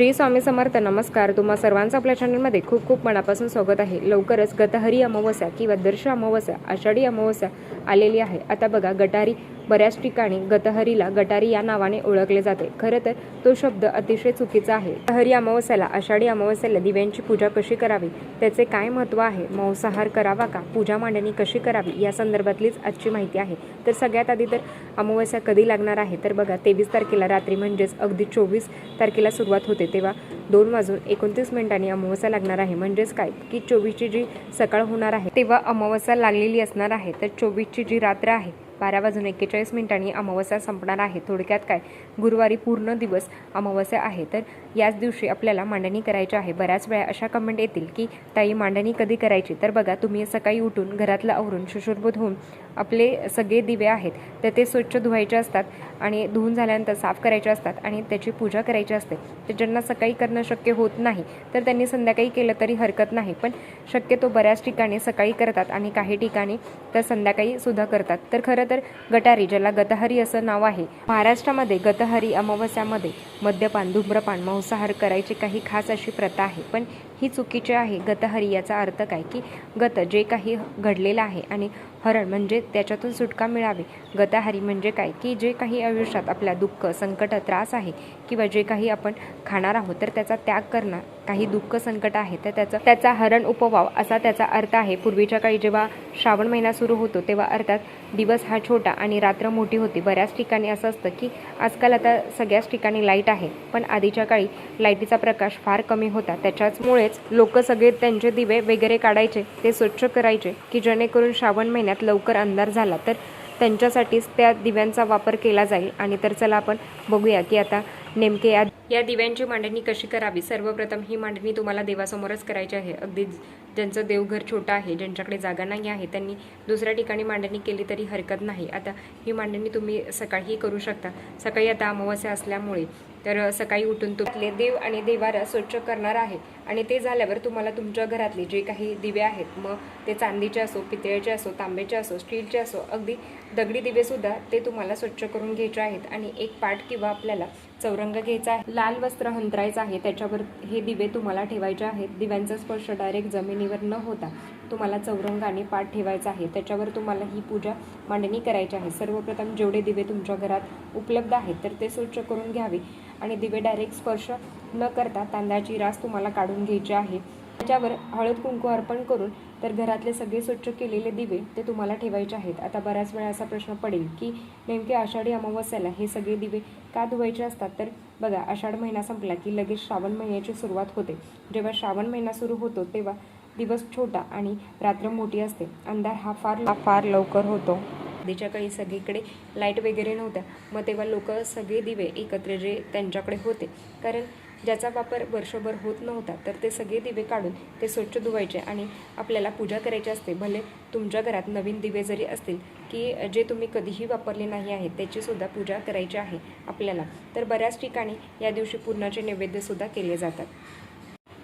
श्री स्वामी समर्थ नमस्कार. तुम्हा सर्वांचं आपल्या चॅनलमध्ये खूप खूप मनापासून स्वागत आहे. लवकरच गतहरी अमावस्या किंवा दर्श अमावस्या आषाढी अमावस्या आलेली आहे. आता बघा गटारी बऱ्याच ठिकाणी गतहरीला गटारी या नावाने ओळखले जाते. खरं तर तो शब्द अतिशय चुकीचा आहे. गतहरी अमावस्याला आषाढी अमावस्याला दिव्यांची पूजा कशी करावी? त्याचे काय महत्त्व आहे? मांसाहार करावा का? पूजा मांडणी कशी करावी? या संदर्भातलीच आजची माहिती आहे. तर सगळ्यात आधी तर अमावस्या कधी लागणार आहे? तर बघा तेवीस तारखेला रात्री म्हणजेच अगदी चोवीस तारखेला सुरुवात होते. तेव्हा दोन वाजून एकोणतीस मिनिटांनी अमावस्या लागणार आहे. म्हणजेच काय? की चोवीसची जी सकाळ होणार आहे तेव्हा अमावस्या लागलेली असणार आहे. तर चोवीसची जी रात्र आहे बारा वाजून एक्केचाळीस मिनिटांनी अमावस्या संपणार आहे. थोडक्यात काय? गुरुवारी पूर्ण दिवस अमावस्या आहे. तर याच दिवशी आपल्याला मांडणी करायची आहे. बऱ्याच वेळा अशा कमेंट येतील की ताई मांडणी कधी करायची? तर बघा तुम्ही सकाळी उठून घरातलं आवरून शुशुरबोध होऊन आपले सगळे दिवे आहेत. तर ते स्वच्छ धुवायचे असतात आणि धुवून झाल्यानंतर साफ करायचे असतात आणि त्याची पूजा करायची असते. तर ज्यांना सकाळी करणं शक्य होत नाही तर त्यांनी संध्याकाळी केलं तरी हरकत नाही. पण शक्यतो बऱ्याच ठिकाणी सकाळी करतात आणि काही ठिकाणी तर संध्याकाळी सुद्धा करतात. तर खरं तर गटारी ज्याला गतहरी असं नाव आहे महाराष्ट्रामध्ये गतहरी अमावस्यामध्ये मद्यपान धूम्रपान मांसाहार करायची काही खास अशी प्रथा आहे. पण ही चुकीची आहे. गतहरी याचा अर्थ काय? की गत जे काही घडलेलं आहे आणि हरण म्हणजे त्याच्यातून सुटका मिळावी. गताहारी म्हणजे काय? की जे काही आयुष्यात आपल्या दुःख संकट त्रास आहे किंवा जे काही आपण खाणार आहोत तर त्याचा त्याग करणं. काही दुःख संकट आहे तर त्याचा त्याचा हरण उपवाव असा त्याचा अर्थ आहे. पूर्वीच्या काळी जेव्हा श्रावण महिना सुरू होतो तेव्हा अर्थात दिवस हा छोटा आणि रात्र मोठी होती. बऱ्याच ठिकाणी असं असतं की आजकाल आता सगळ्याच ठिकाणी लाइट आहे पण आधीच्या काळी लाईटीचा प्रकाश फार कमी होता. त्याच्याचमुळेच लोक सगळे त्यांचे दिवे वगैरे काढायचे ते स्वच्छ करायचे की जेणेकरून श्रावण महिन्यात लवकर अंधार झाला. तर त्यांच्यासाठीच त्या दिव्यांचा वापर केला जाईल. आणि तर चला आपण बघूया की आता नेमके या या दिव्यांची मांडणी कशी करावी? सर्वप्रथम ही मांडणी तुम्हाला देवासमोरच करायची आहे. अगदी ज्यांचं देवघर छोटं आहे ज्यांच्याकडे जागा नाही आहे त्यांनी दुसऱ्या ठिकाणी मांडणी केली तरी हरकत नाही. आता ही मांडणी तुम्ही सकाळीही करू शकता. सकाळी आता अमावस्या असल्यामुळे तर सकाळी उठून तुमले देव आणि देवारा स्वच्छ करणार आहे. आणि ते झाल्यावर तुम्हाला तुमच्या घरातले जे काही दिवे आहेत मग ते चांदीचे असो पितळेचे असो तांब्याचे असो स्टीलचे असो अगदी दगडी दिवेसुद्धा ते तुम्हाला स्वच्छ करून घ्यायचे आहेत. आणि एक पाठ किंवा आपल्याला चौरंग घ्यायचा आहे लाल वस्त्र हंतरायचं आहे त्याच्यावर हे दिवे तुम्हाला ठेवायचे आहेत. दिव्यांचा स्पर्श डायरेक्ट जमिनीवर न होता तुम्हाला चौरंगाने पाठ ठेवायचा आहे. त्याच्यावर तुम्हाला ही पूजा मांडणी करायची आहे. सर्वप्रथम जेवढे दिवे तुमच्या घरात उपलब्ध आहेत तर ते स्वच्छ करून घ्यावे. आणि दिवे डायरेक्ट स्पर्श न करता तांदळाची रास तुम्हाला काढून घ्यायची आहे. त्याच्यावर हळद कुंकू अर्पण करून तर घरातले सगळे स्वच्छ केलेले दिवे ते तुम्हाला ठेवायचे आहेत. आता बऱ्याच वेळा असा प्रश्न पडेल की नेमके आषाढी अमावस्याला हे सगळे दिवे का धुवायचे असतात? तर बघा आषाढ महिना संपला की लगेच श्रावण महिन्याची सुरुवात होते. जेव्हा श्रावण महिना सुरू होतो तेव्हा दिवस छोटा आणि रात्र मोठी असते. अंधार हा फार फार लवकर होतो. आधीच्या काळी सगळीकडे लाइट वगैरे नव्हत्या. मग तेव्हा लोक सगळे दिवे एकत्र जे त्यांच्याकडे होते. कारण ज्याचा वापर वर्षभर होत नव्हता तर ते सगळे दिवे काढून ते स्वच्छ धुवायचे आणि आपल्याला पूजा करायची असते. भले तुमच्या घरात नवीन दिवे जरी असतील की जे तुम्ही कधीही वापरले नाही आहेत त्याचीसुद्धा पूजा करायची आहे आपल्याला तर बऱ्याच ठिकाणी या दिवशी पूर्णाचे नैवेद्यसुद्धा केले जातात.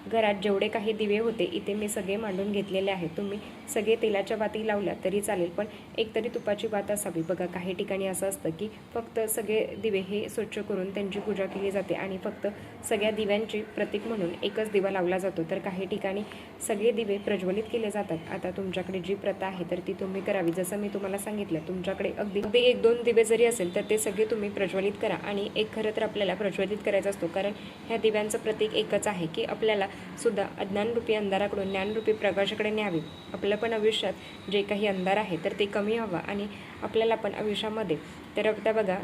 घरात जेवढे काही दिवे होते इथे मी सगळे मांडून घेतलेले आहेत तुम्ही सगळे तेलाच्या वाती लावल्या तरी चालेल पण एक तरी तुपाची बात असावी. बघा काही ठिकाणी असं असतं की फक्त सगळे दिवे हे स्वच्छ करून त्यांची पूजा केली जाते आणि फक्त सगळ्या दिव्यांचे प्रतीक म्हणून एकच दिवा लावला जातो. तर काही ठिकाणी सगळे दिवे प्रज्वलित केले जातात. आता तुमच्याकडे जी प्रथा आहे तर ती तुम्ही करावी. जसं मी तुम्हाला सांगितलं तुमच्याकडे अगदी अगदी एक दोन दिवे जरी असेल तर ते सगळे तुम्ही प्रज्वलित करा आणि एक खरं तर आपल्याला प्रज्वलित करायचा असतो. कारण ह्या दिव्यांचं प्रतीक एकच आहे की आपल्याला सुद्धा अज्ञानरूपी अंधाराकडून ज्ञानरूपी प्रकाशाकडे न्यावे. आपलं पण आयुष्यात जे काही अंधार आहे तर ते कमी हवा आणि आपल्याला पण आयुष्यामध्ये. तर आता बघा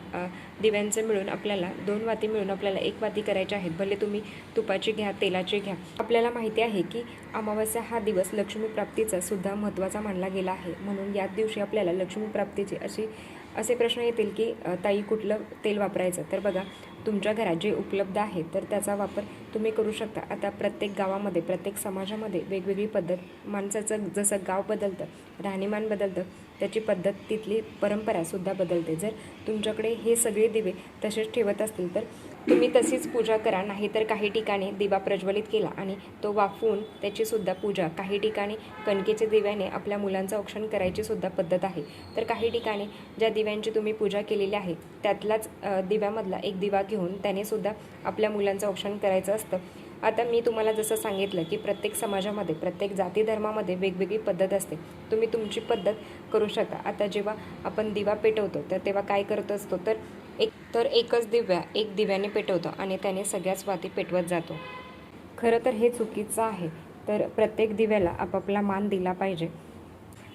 दिव्यांचं मिळून आपल्याला दोन वाती मिळून आपल्याला एक वाती करायची आहेत. भले तुम्ही तुपाची घ्या तेलाची घ्या. आपल्याला माहिती आहे की अमावस्या हा दिवस लक्ष्मीप्राप्तीचा सुद्धा महत्त्वाचा मानला गेला आहे. म्हणून याच दिवशी आपल्याला लक्ष्मी प्राप्तीची अशी असे प्रश्न येतील की ताई कुठलं तेल वापरायचं? तर बघा तुमच्या घरात जे उपलब्ध आहे तर त्याचा वापर तुम्ही करू शकता. आता प्रत्येक गावामध्ये प्रत्येक समाजामध्ये वेगवेगळी पद्धत माणसाचं जसं गाव बदलतं राहणीमान बदलतं त्याची पद्धत तिथली परंपरासुद्धा बदलते. जर तुमच्याकडे हे सगळे दिवे तसेच ठेवत असतील तर तुम्ही तशीच पूजा करा नाहीतर काही ठिकाणी दिवा प्रज्वलित केला आणि तो वाफवून त्याचीसुद्धा पूजा. काही ठिकाणी कणकेच्या दिव्याने आपल्या मुलांचं औक्षण करायचीसुद्धा पद्धत आहे. तर काही ठिकाणी ज्या दिव्यांची तुम्ही पूजा केलेली आहे त्यातलाच दिव्यामधला एक दिवा घेऊन त्यानेसुद्धा आपल्या मुलांचं औक्षण करायचं असतं. आता मी तुम्हाला जसं सांगितलं की प्रत्येक समाजामध्ये प्रत्येक जाती धर्मामध्ये वेगवेगळी पद्धत असते. तुम्ही तुमची पद्धत करू शकता. आता जेव्हा आपण दिवा पेटवतो तर तेव्हा काय करत असतो? तर तर एकच दिव्या एक दिव्याने पेटवतो आणि त्याने सगळ्याच वाती पेटवत जातो. खरं तर हे चुकीचं आहे तर प्रत्येक दिव्याला आपापला मान दिला पाहिजे.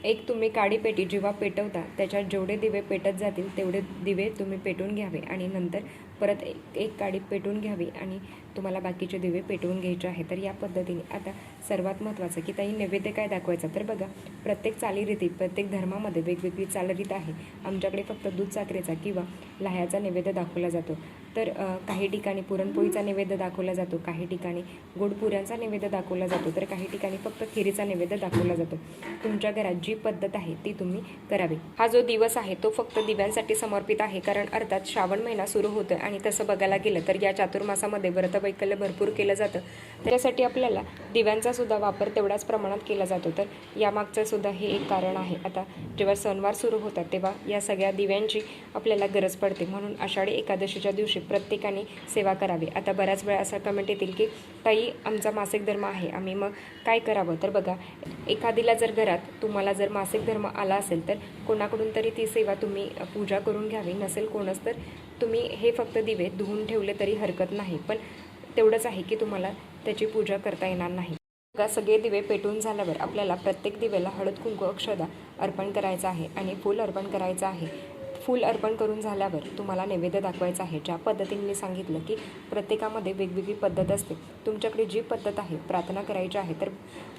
एक तुम्ही काडी पेटी जेव्हा पेटवता त्याच्यात जेवढे दिवे पेटत जातील तेवढे दिवे तुम्ही पेटून घ्यावे आणि नंतर परत एक एक काडी पेटवून घ्यावी आणि तुम्हाला बाकीचे दिवे पेटवून घ्यायचे आहे. तर या पद्धतीने आता सर्वात महत्त्वाचं की ताई नैवेद्य काय दाखवायचा? तर बघा प्रत्येक चालीरीती प्रत्येक धर्मामध्ये वेगवेगळी चालरीत आहे. आमच्याकडे फक्त दूध साखरेचा किंवा लाह्याचा नैवेद्य दाखवला जातो. तर काही ठिकाणी पुरणपोळीचा नैवेद्य दाखवला जातो काही ठिकाणी गोडपुऱ्यांचा नैवेद्य दाखवला जातो तर काही ठिकाणी फक्त खिरीचा नैवेद्य दाखवला जातो. तुमच्या घरात जी पद्धत आहे ती तुम्ही करावी. हा जो दिवस आहे तो फक्त दिव्यांसाठी समर्पित आहे कारण अर्थात श्रावण महिना सुरू होतोय आणि तसं बघायला गेलं तर या चातुर्मासामध्ये व्रतवैकल्य भरपूर केलं जातं. त्याच्यासाठी आपल्याला दिव्यांचा सुद्धा वापर तेवढ्याच प्रमाणात केला जातो. तर यामागचं सुद्धा हे एक कारण आहे. आता जेव्हा सणवार सुरू होतात तेव्हा या सगळ्या दिव्यांची आपल्याला गरज पडते. म्हणून आषाढी एकादशीच्या दिवशी प्रत्येकाने सेवा करावी. आता बऱ्याच वेळा असा कमेंट येतील की ताई आमचा मासिक धर्म आहे. आम्ही मग काय करावं? तर बघा एखादीला जर घरात तुम्हाला जर मासिक धर्म आला असेल तर कोणाकडून तरी ती सेवा तुम्ही पूजा करून घ्यावी. नसेल कोणच तर तुम्ही हे फक्त दिवे धुवून ठेवले तरी हरकत नाही पण तेवढंच आहे की तुम्हाला त्याची पूजा करता येणार नाही. बघा सगळे दिवे पेटून झाल्यावर आपल्याला प्रत्येक दिवेला हळद कुंकू अक्षदा अर्पण करायचं आहे आणि फूल अर्पण करायचं आहे. फूल अर्पण करून झाल्यावर तुम्हाला नैवेद्य दाखवायचा आहे. ज्या पद्धतीने मी सांगितलं की प्रत्येकामध्ये वेगवेगळी पद्धत असते. तुमच्याकडे जी पद्धत आहे प्रार्थना करायची आहे तर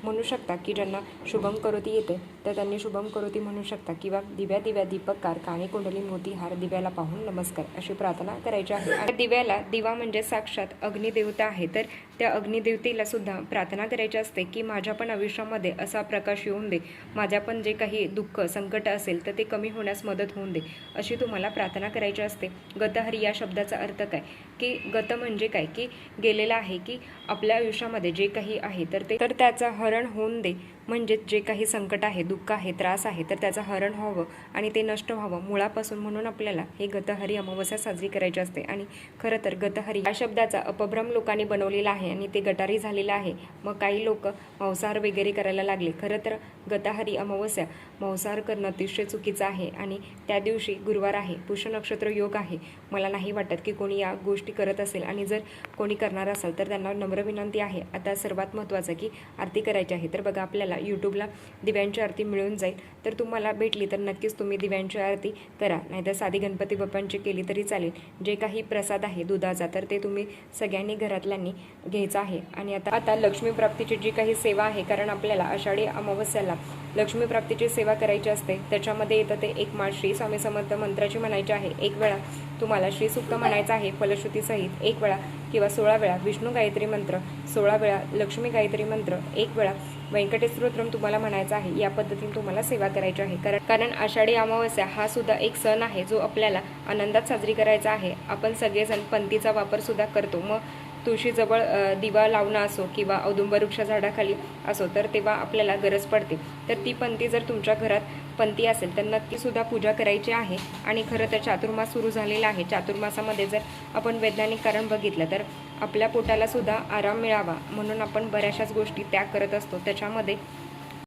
म्हणू शकता की ज्यांना शुभम करोती येते तर त्यांनी शुभम करोती म्हणू शकता किंवा दिव्या दिव्या दीपककार काणी कुंडली मोती हार दिव्याला पाहून नमस्कार अशी प्रार्थना करायची आहे. आणि दिव्याला दिवा म्हणजे साक्षात अग्निदेवता आहे तर त्या अग्निदेवतेला सुद्धा प्रार्थना करायची असते की माझ्या पण आयुष्यामध्ये असा प्रकाश येऊन दे. माझ्या पण जे काही दुःख संकट असेल तर ते कमी होण्यास मदत होऊन दे. अशी तुम्हाला प्रार्थना करायची असते. गतहरी या शब्दाचा अर्थ काय? की गत म्हणजे काय? की गेलेला आहे की आपल्या आयुष्यामध्ये जे काही आहे तर ते तर त्याचं हरण होऊन दे. म्हणजेच जे काही संकट आहे दुःख आहे त्रास आहे तर त्याचं हरण व्हावं आणि ते नष्ट व्हावं. मुळापासून म्हणून आपल्याला हे गतहरी अमावस्या साजरी करायची असते. आणि खरं तर गतहरी या शब्दाचा अपभ्रम लोकांनी बनवलेला आहे आणि ते गटारी झालेलं आहे. मग काही लोक मांसाहार वगैरे करायला लागले. खरं तर गतहरी अमावस्या मांसाहार करणं अतिशय चुकीचं आहे आणि त्या दिवशी गुरुवार आहे. पुष्य नक्षत्र योग आहे. मला नाही वाटत की कोणी या गोष्टी करत असेल आणि जर कोणी करणार असेल तर त्यांना नम्र विनंती आहे. आता सर्वात महत्त्वाचं की आरती करायची आहे. तर बघा आपल्याला यूट्यूबला दिव्यांची आरती मिळून जाईल. तर तुम्हाला भेटली तर नक्कीच तुम्ही दिव्यांची आरती करा. नाहीतर साधी गणपती बाप्पांची केली तरी चालेल. जे काही प्रसाद आहे दुधाचा तर ते तुम्ही सगळ्यांनी घरातल्यांनी घ्यायचं आहे. आणि आता आता लक्ष्मी प्राप्तीची जी काही सेवा आहे कारण आपल्याला आषाढी अमावस्याला लक्ष्मी प्राप्तीची सेवा करायची असते त्याच्यामध्ये येतं ते एक माळ श्री स्वामी समर्थ मंत्राची म्हणायची आहे. एक वेळा तुम्हाला श्रीसुक्त म्हणायचं आहे फलश्रुतीसहित एक वेळा किंवा सोळा वेळा विष्णू गायत्री मंत्र सोळा वेळा लक्ष्मी गायत्री मंत्र एक वेळा व्यंकटेश स्तोत्रम तुम्हाला म्हणायचं आहे या पद्धतीने तुम्हाला सेवा करायची आहे. कारण कारण आषाढी अमावस्या हा सुद्धा एक सण आहे जो आपल्याला आनंदात साजरी करायचा आहे. आपण सगळेजण पंथीचा वापर सुद्धा करतो. मग तुळशीजवळ दिवा लावणं असो किंवा औदुंब वृक्ष झाडाखाली असो तर तेव्हा आपल्याला गरज पडते. तर ती पंथी जर तुमच्या घरात पंथी असेल तर नक्कीसुद्धा पूजा करायची आहे. आणि खरं तर चातुर्मास सुरू झालेला आहे. चातुर्मासामध्ये जर आपण वैज्ञानिक कारण बघितलं तर आपल्या पोटालासुद्धा आराम मिळावा. म्हणून आपण बऱ्याचशाच गोष्टी त्याग करत असतो. त्याच्यामध्ये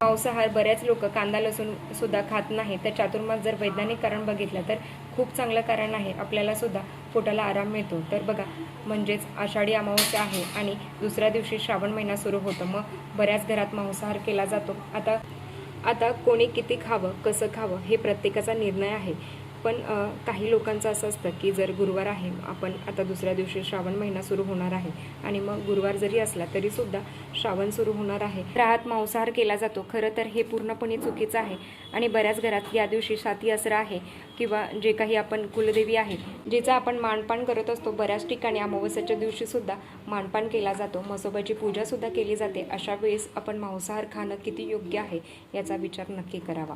मांसाहार बऱ्याच लोक कांदा लसूण सुद्धा खात नाही तर चातुर्मास जर वैज्ञानिक कारण बघितलं तर खूप चांगलं कारण आहे. आपल्याला सुद्धा पोटाला आराम मिळतो. तर बघा म्हणजेच आषाढी अमावस्या आहे आणि दुसऱ्या दिवशी श्रावण महिना सुरू होतो. मग बऱ्याच घरात मांसाहार केला जातो. आता आता कोणी किती खावं कसं खावं हे प्रत्येकाचा निर्णय आहे. पण काही लोकांचं असं असतं की जर गुरुवार आहे आपण आता दुसऱ्या दिवशी श्रावण महिना सुरू होणार आहे आणि मग गुरुवार जरी असला तरी सुद्धा श्रावण सुरू होणार आहे. राहात मांसाहार केला जातो. खरं तर हे पूर्णपणे चुकीचं आहे आणि बऱ्याच घरात या दिवशी साती असरा आहे किंवा जे काही आपण कुलदेवी आहे जिचा आपण मानपान करत असतो बऱ्याच ठिकाणी अमावस्याच्या दिवशीसुद्धा मानपान केला जातो. मसोबाची पूजासुद्धा केली जाते. अशा वेळेस आपण मांसाहार खाणं किती योग्य आहे याचा विचार नक्की करावा.